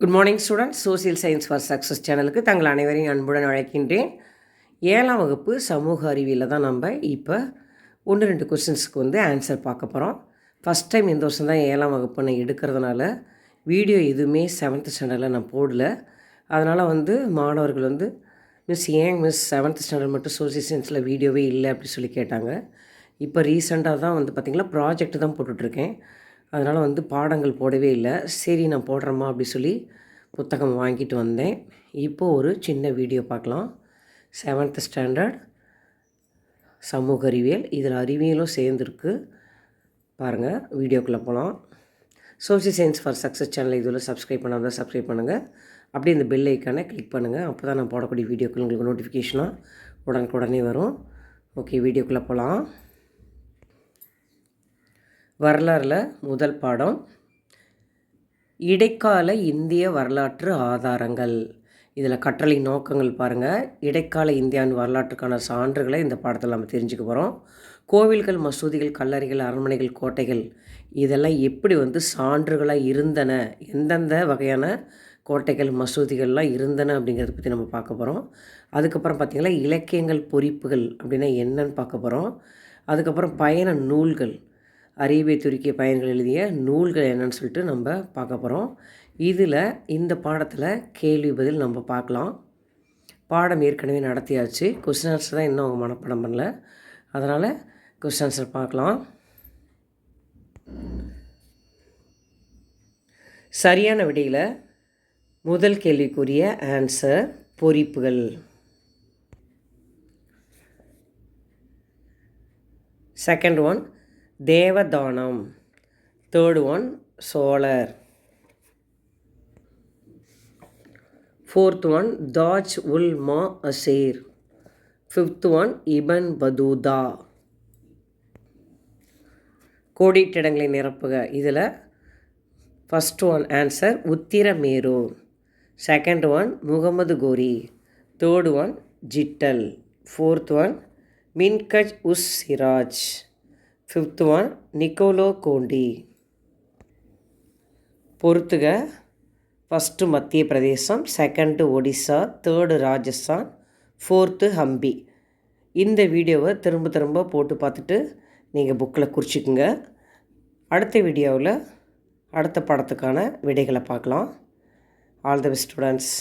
Good morning students social science for success சேனலுக்கு தங்கள் அனைவரையும் அன்புடன் அழைக்கின்றேன். ஏழாம் வகுப்பு சமூக அறிவியலில் தான் நம்ம இப்போ ஒன்று ரெண்டு கொஸ்டின்ஸுக்கு வந்து ஆன்சர் பார்க்க போகிறோம் ஃபஸ்ட் டைம் இந்த வருஷம் தான் ஏழாம் வகுப்பு நான் எடுக்கிறதுனால வீடியோ எதுவுமே செவன்த் ஸ்டாண்டர்டில் நான் போடல. அதனால் வந்து மாணவர்கள் வந்து மிஸ் ஏன் மிஸ் செவன்த் ஸ்டாண்டர்ட் மட்டும் சோசியல் சயின்ஸில் வீடியோவே இல்லை? அப்படி சொல்லி கேட்டாங்க. இப்போ ரீசெண்டாக தான் வந்து பார்த்திங்கன்னா ப்ராஜெக்ட் தான் போட்டுட்ருக்கேன் அதனால் வந்து பாடங்கள் போடவே இல்லை. சரி நான் போடுறேம்மா அப்படி சொல்லி புத்தகம் வாங்கிட்டு வந்தேன். இப்போது ஒரு சின்ன வீடியோ பார்க்கலாம். செவன்த் ஸ்டாண்டர்ட் சமூக அறிவியல். இதில் அறிவியலும் சேர்ந்துருக்கு. பாருங்கள் வீடியோக்குள்ளே போகலாம். Social science for success channel இதில் சப்ஸ்கிரைப் பண்ணாதான் சப்ஸ்கிரைப் பண்ணுங்கள் அப்படியே இந்த பெல் ஐக்கானை கிளிக் பண்ணுங்கள் அப்போ தான் நான் போடக்கூடிய வீடியோக்கள் உங்களுக்கு நோட்டிஃபிகேஷனாக உடனுக்குடனே வரும். ஓகே வீடியோக்குள்ளே போகலாம். வரலாறில் முதல் பாடம் இடைக்கால இந்திய வரலாற்று ஆதாரங்கள். இதில் கற்றலை நோக்கங்கள் பாருங்கள் இடைக்கால இந்தியாவின் வரலாற்றுக்கான சான்றுகளை இந்த பாடத்தில் நம்ம தெரிஞ்சுக்க போகிறோம் கோவில்கள் மசூதிகள் கல்லறைகள் அரண்மனைகள் கோட்டைகள் இதெல்லாம் எப்படி வந்து சான்றுகளாக இருந்தன? எந்தெந்த வகையான கோட்டைகள் மசூதிகள்லாம் இருந்தன அப்படிங்கிறத பற்றி நம்ம பார்க்க போகிறோம் அதுக்கப்புறம் பார்த்திங்கன்னா இலக்கியங்கள் பொறிப்புகள் அப்படின்னா என்னன்னு பார்க்க போகிறோம் அதுக்கப்புறம் பயண நூல்கள். அறிவை துருக்கிய பயன்கள் எழுதிய நூல்கள் என்னன்னு சொல்லிட்டு நம்ம பார்க்க போகிறோம் இதில் இந்த பாடத்தில் கேள்வி பதில் நம்ம பார்க்கலாம். பாடம் ஏற்கனவே நடத்தியாச்சு. கொஸ்டின் ஆன்சர் தான் இன்னும் அவங்க மனப்பாடம் பண்ணல. அதனால் கொஸ்டின் ஆன்சர் பார்க்கலாம். சரியான விடையில் முதல் கேள்விக்குரிய ஆன்சர் பொறிப்புகள். செகண்ட் ஒன் தேவதானம். தேர்ட் ஒன் சோழர். Fourth one Taj ul Maasir. Fifth one Ibn Battuta கோடிட்டிடங்களை நிரப்புக. இதில் first one answer Uthiramerur. Second one Muhammad Ghori. Third one jital. Fourth one Minhaj us Siraj. Fifth one Niccolo Conti பொறுத்துக first Madhya Pradesh second Odisha third Rajasthan fourth Hampi. இந்த வீடியோவை திரும்ப திரும்ப போட்டு பார்த்துட்டு நீங்கள் புக்கில் குறிச்சிக்குங்க. அடுத்த வீடியோவில் அடுத்த படத்துக்கான விடைகளை பார்க்கலாம். All the best students